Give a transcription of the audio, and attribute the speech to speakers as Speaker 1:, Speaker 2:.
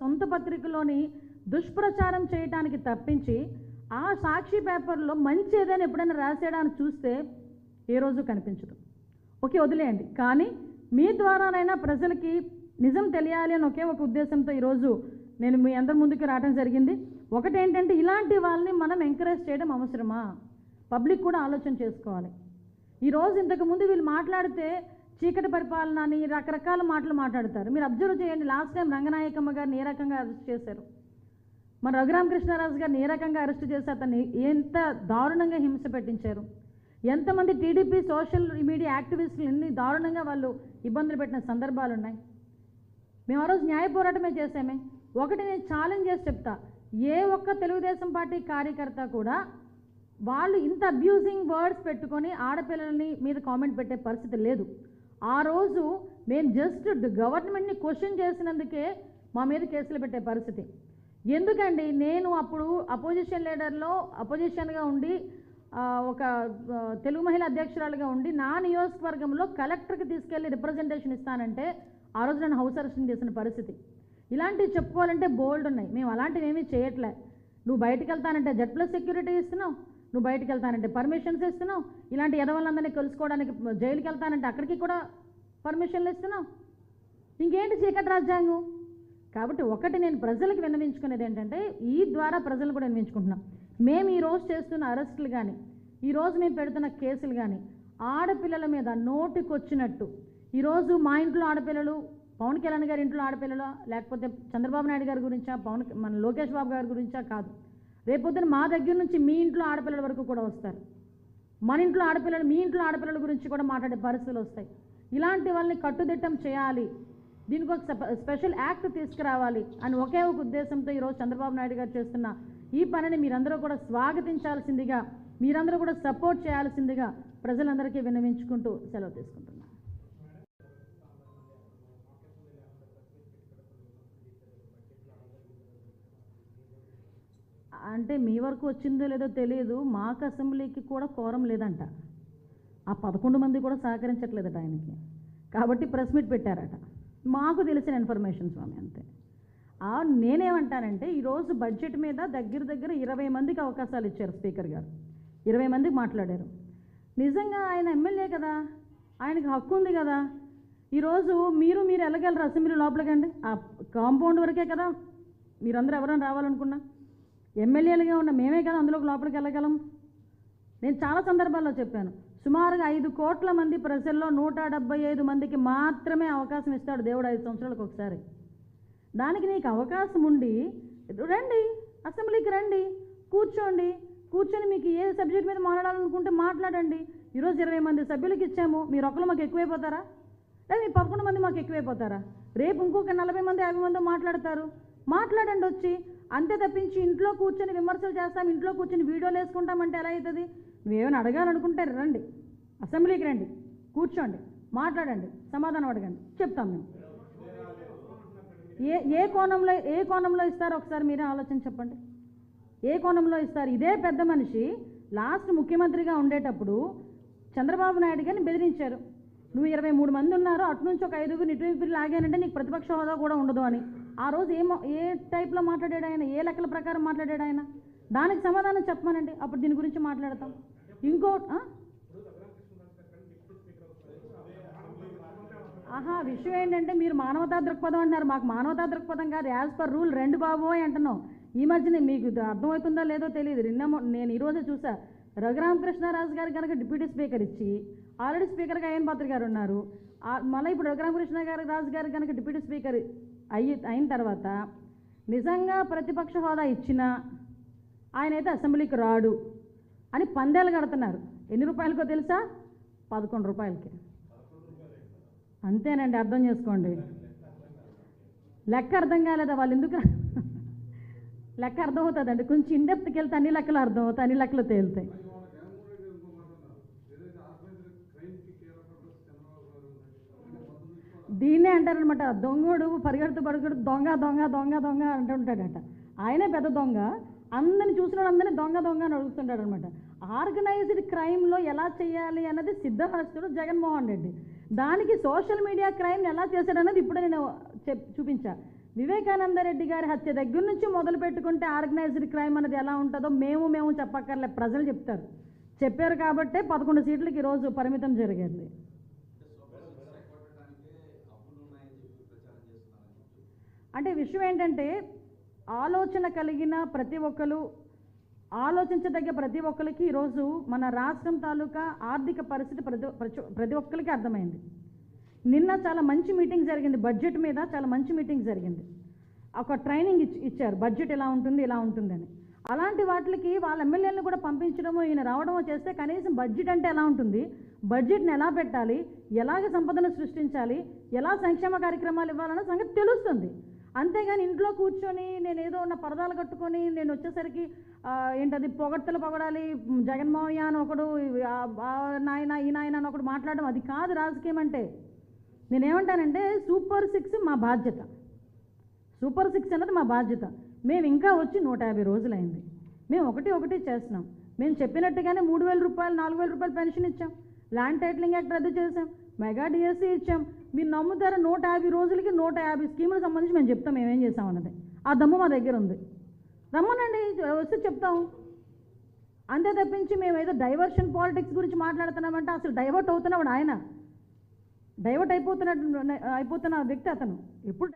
Speaker 1: సొంత పత్రికలోని దుష్ప్రచారం చేయటానికి తప్పించి ఆ సాక్షి పేపర్లో మంచి ఏదైనా ఎప్పుడైనా రాసేయడానికి చూస్తే ఏ రోజు కనిపించదు. ఓకే వదిలేయండి. కానీ మీ ద్వారానైనా ప్రజలకి నిజం తెలియాలి అని ఒకే ఒక ఉద్దేశంతో ఈరోజు నేను మీ అందరి ముందుకు రావడం జరిగింది. ఒకటి ఏంటంటే ఇలాంటి వాళ్ళని మనం ఎంకరేజ్ చేయడం అవసరమా? పబ్లిక్ కూడా ఆలోచన చేసుకోవాలి. ఈరోజు ఇంతకుముందు వీళ్ళు మాట్లాడితే చీకటి పరిపాలన అని రకరకాల మాటలు మాట్లాడతారు. మీరు అబ్జర్వ్ చేయండి. లాస్ట్ టైం రంగనాయకమ్మ గారిని ఏ రకంగా అరెస్ట్ చేశారు? మన రఘురామకృష్ణరాజు గారిని ఏ రకంగా అరెస్ట్ చేసి అతన్ని ఎంత దారుణంగా హింస పెట్టించారు? ఎంతమంది టీడీపీ సోషల్ మీడియా యాక్టివిస్టులు ఎన్ని దారుణంగా వాళ్ళు ఇబ్బందులు పెట్టిన సందర్భాలు ఉన్నాయి? మేము ఆ రోజు న్యాయ పోరాటమే చేసామే ఒకటి నేను ఛాలెంజ్ చేసి చెప్తా. ఏ ఒక్క తెలుగుదేశం పార్టీ కార్యకర్త కూడా వాళ్ళు ఇంత అబ్యూజింగ్ వర్డ్స్ పెట్టుకొని ఆడపిల్లల్ని మీద కామెంట్ పెట్టే పరిస్థితి లేదు. ఆ రోజు మేము జస్ట్ గవర్నమెంట్ని క్వశ్చన్ చేసినందుకే మా మీద కేసులు పెట్టే పరిస్థితి. ఎందుకండి? నేను అప్పుడు అపోజిషన్ లీడర్లో అపోజిషన్గా ఉండి ఒక తెలుగు మహిళ అధ్యక్షురాలుగా ఉండి నా నియోజకవర్గంలో కలెక్టర్కి తీసుకెళ్ళి రిప్రజెంటేషన్ ఇస్తానంటే ఆ రోజు నన్ను హౌస్ అరెస్ట్ చేసిన పరిస్థితి. ఇలాంటివి చెప్పుకోవాలంటే బోల్డ్ ఉన్నాయి. మేము అలాంటివి ఏమీ చేయట్లే. నువ్వు బయటకు వెళ్తానంటే జెడ్ ప్లస్ సెక్యూరిటీ ఇస్తున్నావు. నువ్వు బయటకు వెళ్తానంటే పర్మిషన్స్ ఇస్తున్నావు. ఇలాంటి ఎదవలందరినీ కలుసుకోవడానికి జైలుకి వెళ్తానంటే అక్కడికి కూడా పర్మిషన్లు ఇస్తున్నావు. ఇంకేంటి చీకటి రాజ్యాంగం? కాబట్టి ఒకటి నేను ప్రజలకు విన్నవించుకునేది ఏంటంటే ఈ ద్వారా ప్రజలు కూడా విన్నవించుకుంటున్నాం. మేము ఈ రోజు చేస్తున్న అరెస్టులు కానీ ఈరోజు మేము పెడుతున్న కేసులు కానీ ఆడపిల్లల మీద నోటికొచ్చినట్టు ఈరోజు మా ఇంట్లో ఆడపిల్లలు పవన్ కళ్యాణ్ గారి ఇంట్లో ఆడపిల్లలు లేకపోతే చంద్రబాబు నాయుడు గారి గురించా పవన్ మన లోకేష్ బాబు గారి గురించా కాదు. రేపొద్దున మా దగ్గర నుంచి మీ ఇంట్లో ఆడపిల్లల వరకు కూడా వస్తారు. మన ఇంట్లో ఆడపిల్లలు మీ ఇంట్లో ఆడపిల్లల గురించి కూడా మాట్లాడే పరిస్థితులు వస్తాయి. ఇలాంటి వాళ్ళని కట్టుదిట్టం చేయాలి. దీనికి ఒక స్పెషల్ యాక్ట్ తీసుకురావాలి అని ఒకే ఒక ఉద్దేశంతో ఈరోజు చంద్రబాబు నాయుడు గారు చేస్తున్న ఈ పనిని మీరందరూ కూడా స్వాగతించాల్సిందిగా మీరందరూ కూడా సపోర్ట్ చేయాల్సిందిగా ప్రజలందరికీ విన్నవించుకుంటూ సెలవు తీసుకుంటున్నాను. అంటే మీ వరకు వచ్చిందో లేదో తెలియదు. మాకు అసెంబ్లీకి కూడా కోరం లేదంట. ఆ పదకొండు మంది కూడా సహకరించట్లేదట ఆయనకి. కాబట్టి ప్రెస్ మీట్ పెట్టారట. మాకు తెలిసిన ఇన్ఫర్మేషన్ స్వామి అంతే. నేనేమంటానంటే ఈరోజు బడ్జెట్ మీద దగ్గర దగ్గర ఇరవై మందికి అవకాశాలు ఇచ్చారు స్పీకర్ గారు. ఇరవై మందికి మాట్లాడారు. నిజంగా ఆయన ఎమ్మెల్యే కదా? ఆయనకి హక్కు ఉంది కదా? ఈరోజు మీరు మీరు వెళ్ళగలరు అసెంబ్లీ లోపలికండి? ఆ కాంపౌండ్ వరకే కదా మీరందరూ ఎవరైనా రావాలనుకున్నా? ఎమ్మెల్యేలుగా ఉన్న మేమే కదా అందులోకి లోపలికి వెళ్ళగలం? నేను చాలా సందర్భాల్లో చెప్పాను. సుమారుగా ఐదు కోట్ల మంది ప్రజల్లో నూట డెబ్బై ఐదు మందికి మాత్రమే అవకాశం ఇస్తాడు దేవుడు ఐదు సంవత్సరాలకు ఒకసారి. దానికి నీకు అవకాశం ఉండి రండి అసెంబ్లీకి రండి కూర్చోండి కూర్చొని మీకు ఏ సబ్జెక్ట్ మీద మాట్లాడాలనుకుంటే మాట్లాడండి. ఈరోజు ఇరవై మంది సభ్యులకి ఇచ్చాము. మీరు ఒకరు మాకు ఎక్కువైపోతారా? లేదా మీ పదకొండు మంది మాకు ఎక్కువైపోతారా? రేపు ఇంకొక నలభై మంది యాభై మంది మాట్లాడతారు. మాట్లాడండి వచ్చి. అంతే తప్పించి ఇంట్లో కూర్చొని విమర్శలు చేస్తాం ఇంట్లో కూర్చొని వీడియోలు వేసుకుంటామంటే ఎలా అవుతుంది? నువ్వేమైనా అడగాలనుకుంటే రండి అసెంబ్లీకి రండి కూర్చోండి మాట్లాడండి సమాధానం అడగండి చెప్తాం మేము. ఏ ఏ కోణంలో ఏ కోణంలో ఇస్తారో ఒకసారి మీరే ఆలోచన చెప్పండి. ఏ కోణంలో ఇస్తారు? ఇదే పెద్ద మనిషి లాస్ట్ ముఖ్యమంత్రిగా ఉండేటప్పుడు చంద్రబాబు నాయుడు గారిని బెదిరించారు. నువ్వు ఇరవై మూడు మంది ఉన్నారు అటు నుంచి ఒక ఐదుగురు ఇటు వైపు లాగానంటే నీకు ప్రతిపక్ష హోదా కూడా ఉండదు అని. ఆ రోజు ఏమో ఏ టైప్లో మాట్లాడాడు ఆయన ఏ లెక్కల ప్రకారం మాట్లాడాడు ఆయన దానికి సమాధానం చెప్పమనండి. అప్పుడు దీని గురించి మాట్లాడతాం. ఇంకో ఆహా విషయం ఏంటంటే మీరు మానవతా దృక్పథం అంటున్నారు. మాకు మానవతా దృక్పథం కాదు. యాజ్ పర్ రూల్ రెండు బాబోయ్ అంటున్నాం. ఈ మధ్యనే మీకు ఇది అర్థమవుతుందో లేదో తెలియదు. నిన్న నేను ఈరోజే చూసా. రఘురామకృష్ణరాజు గారు కనుక డిప్యూటీ స్పీకర్ ఇచ్చి ఆల్రెడీ స్పీకర్గా అయ్యన్ పాత్ర గారు ఉన్నారు. మళ్ళీ ఇప్పుడు రఘురామకృష్ణ గారు రాజు గారు కనుక డిప్యూటీ స్పీకర్ అయ్యి అయిన తర్వాత నిజంగా ప్రతిపక్ష హోదా ఇచ్చినా ఆయన అయితే అసెంబ్లీకి రాడు అని పందేలు కడుతున్నారు. ఎన్ని రూపాయలకో తెలుసా? పదకొండు రూపాయలకి. అంతేనండి అర్థం చేసుకోండి. లెక్క అర్థం కాలేదా వాళ్ళు ఎందుకు? లెక్క లెక్క అర్థమవుతుందండి కొంచెం ఇండెప్త్కి వెళ్తే అన్ని లెక్కలు అర్థం అవుతాయి అన్ని లెక్కలు తేలుతాయి. దీన్నే అంటారనమాట దొంగడు పరిగెడుతూ పరిగెడుతూ దొంగ దొంగ దొంగ దొంగ అంటుంటాడట ఆయనే పెద్ద దొంగ. అందరిని చూసిన అందరినీ దొంగ దొంగ అని అడుగుతుంటాడు అనమాట ఆర్గనైజ్డ్ క్రైమ్లో ఎలా చేయాలి అన్నది సిద్ధహస్తుడు జగన్మోహన్ రెడ్డి. దానికి సోషల్ మీడియా క్రైమ్ ఎలా చేశాడు అన్నది ఇప్పుడు నేను చెప్ చూపించా. వివేకానంద రెడ్డి గారి హత్య దగ్గర నుంచి మొదలు పెట్టుకుంటే ఆర్గనైజ్డ్ క్రైమ్ అనేది ఎలా ఉంటుందో మేము మేము చెప్పక్కర్లే. ప్రజలు చెప్తారు. చెప్పారు కాబట్టే పదకొండు సీట్లకి ఈరోజు పరిమితం జరిగింది. అంటే విషయం ఏంటంటే ఆలోచన కలిగిన ప్రతి ఒక్కరు ఆలోచించదగ్గ ప్రతి ఒక్కరికి ఈరోజు మన రాష్ట్రం తాలూకా ఆర్థిక పరిస్థితి ప్రతి ప్రతి- ప్రతి ఒక్కరికి అర్థమైంది. నిన్న చాలా మంచి మీటింగ్ జరిగింది బడ్జెట్ మీద చాలా మంచి మీటింగ్ జరిగింది. ఒక ట్రైనింగ్ ఇచ్చి ఇచ్చారు బడ్జెట్ ఎలా ఉంటుంది ఇలా ఉంటుందని అలాంటి వాటికి వాళ్ళ ఎమ్మెల్యేలను కూడా పంపించడము ఈయన రావడమో చేస్తే కనీసం బడ్జెట్ అంటే ఎలా ఉంటుంది? బడ్జెట్ని ఎలా పెట్టాలి? ఎలాగ సంపదను సృష్టించాలి? ఎలా సంక్షేమ కార్యక్రమాలు ఇవ్వాలన్న సంగతి తెలుస్తుంది. అంతేగాని ఇంట్లో కూర్చొని నేను ఏదో ఉన్న పరదాలు కట్టుకొని నేను వచ్చేసరికి ఏంటది పొగడ్తలు పొగడాలి మ్, జగన్మోహన్ అని ఒకడు నాయన ఈ నాయన అని ఒకడు మాట్లాడడం అది కాదు రాజకీయం అంటే. నేనేమంటానంటే సూపర్ సిక్స్ మా బాధ్యత. సూపర్ సిక్స్ అన్నది మా బాధ్యత. మేము ఇంకా వచ్చి నూట యాభై రోజులైంది. మేము ఒకటి ఒకటి చేస్తున్నాం. మేము చెప్పినట్టుగానే మూడు వేల రూపాయలు నాలుగు వేల రూపాయలు పెన్షన్ ఇచ్చాం. ల్యాండ్ టైటిలింగ్ యాక్ట్ రద్దు చేసాం మెగా డిఎస్సీ ఇచ్చాం. మీరు నమ్ముతారా? నూట యాభై రోజులకి నూట యాభై స్కీములకు సంబంధించి మేము చెప్తాం మేమేం చేస్తామన్నది. ఆ దమ్ము మా దగ్గర ఉంది. రమ్మనండి వస్తే చెప్తాం. అంతే తప్పించి మేము ఏదో డైవర్షన్ పాలిటిక్స్ గురించి మాట్లాడుతున్నామంటే అసలు డైవర్ట్ అవుతున్నాడు ఆయన. డైవర్ట్ అయిపోతున్నట్టు అయిపోతున్న వ్యక్తి అతను. ఎప్పుడు